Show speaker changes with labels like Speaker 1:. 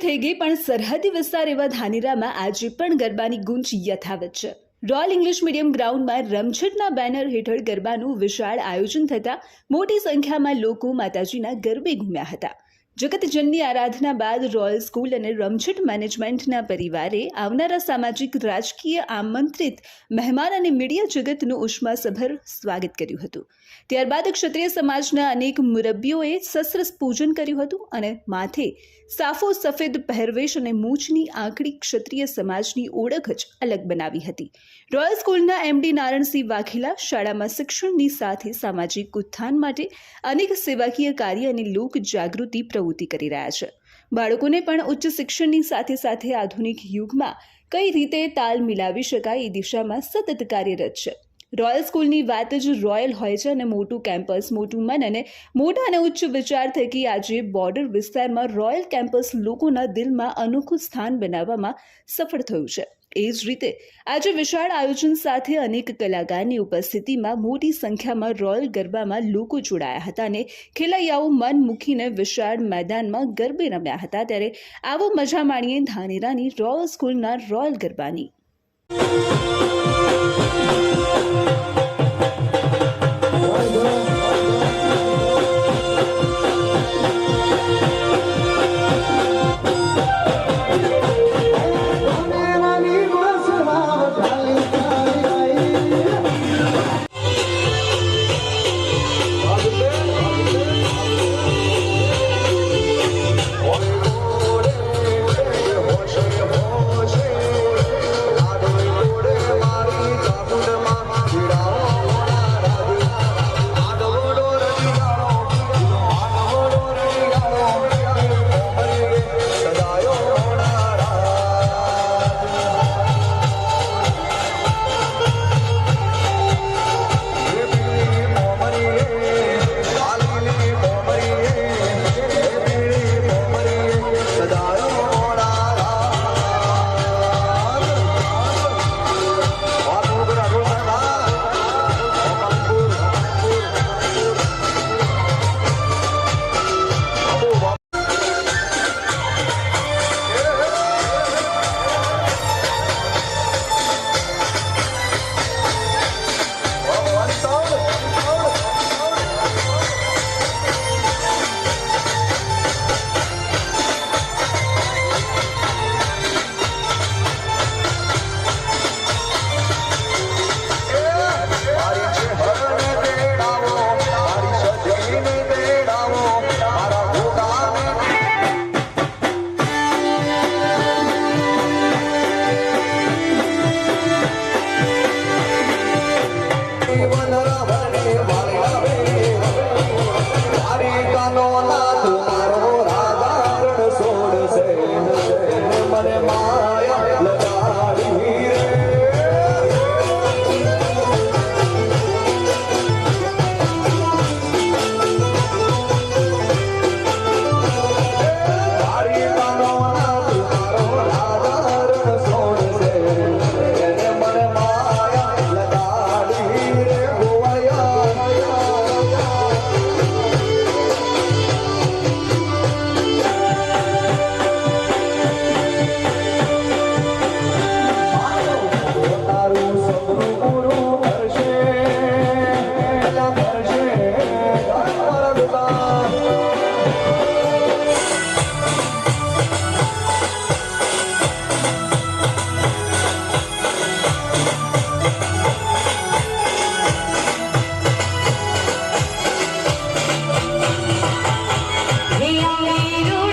Speaker 1: થઈ ગઈ, પણ સરહદી વિસ્તાર એવા ધાનેરામાં આજે પણ ગરબાની ગુંજ યથાવત છે. રોયલ ઇંગ્લિશ મીડિયમ ગ્રાઉન્ડમાં રમઝટના બેનર હેઠળ ગરબાનું વિશાળ આયોજન થતાં મોટી સંખ્યામાં લોકો માતાજીના ગરબે ઘૂમ્યા હતા. જગતજનની આરાધના બાદ રોયલ સ્કૂલ અને રમઝટ મેનેજમેન્ટના પરિવારે આવનારા સામાજિક, રાજકીય, આમંત્રિત, મહેમાન અને મીડિયા જગતનું ઉષ્માસભર સ્વાગત કર્યું હતું. ત્યારબાદ ક્ષત્રિય સમાજના અનેક મુરબ્બીઓએ શસ્ત્ર પૂજન કર્યું હતું અને માથે સાફો, સફેદ પહેરવેશ અને મૂછની આંકડી ક્ષત્રિય સમાજની ઓળખ જ અલગ બનાવી હતી. રોયલ સ્કૂલના એમડી નારણસિંહ વાઘેલા શાળામાં શિક્ષણની સાથે સામાજિક ઉત્થાન માટે અનેક સેવાકીય કાર્ય અને લોક જાગૃતિ પ્રવૃત્તિ કરી રહ્યા છે. બાળકોને પણ ઉચ્ચ શિક્ષણની સાથે સાથે આધુનિક યુગમાં કઈ રીતે તાલ મિલાવી શકાય એ દિશામાં સતત કાર્યરત છે. રોયલ સ્કૂલની વાત જ રોયલ હોય છે અને મોટું કેમ્પસ, મોટું મન અને મોટા અને ઉચ્ચ વિચાર થકી આજે બોર્ડર વિસ્તારમાં રોયલ કેમ્પસ લોકોના દિલમાં અનોખું સ્થાન બનાવવામાં સફળ થયું છે. એ જ રીતે આજે વિશાળ આયોજન સાથે અનેક કલાકારની ઉપસ્થિતિમાં મોટી સંખ્યામાં રોયલ ગરબામાં લોકો જોડાયા હતા અને ખેલૈયાઓ મન મૂકીને વિશાળ મેદાનમાં ગરબે રમ્યા હતા. ત્યારે આવો મજા માણીએ ધાનેરાની રોયલ સ્કૂલના રોયલ ગરબાની.
Speaker 2: 啊。Hallelujah.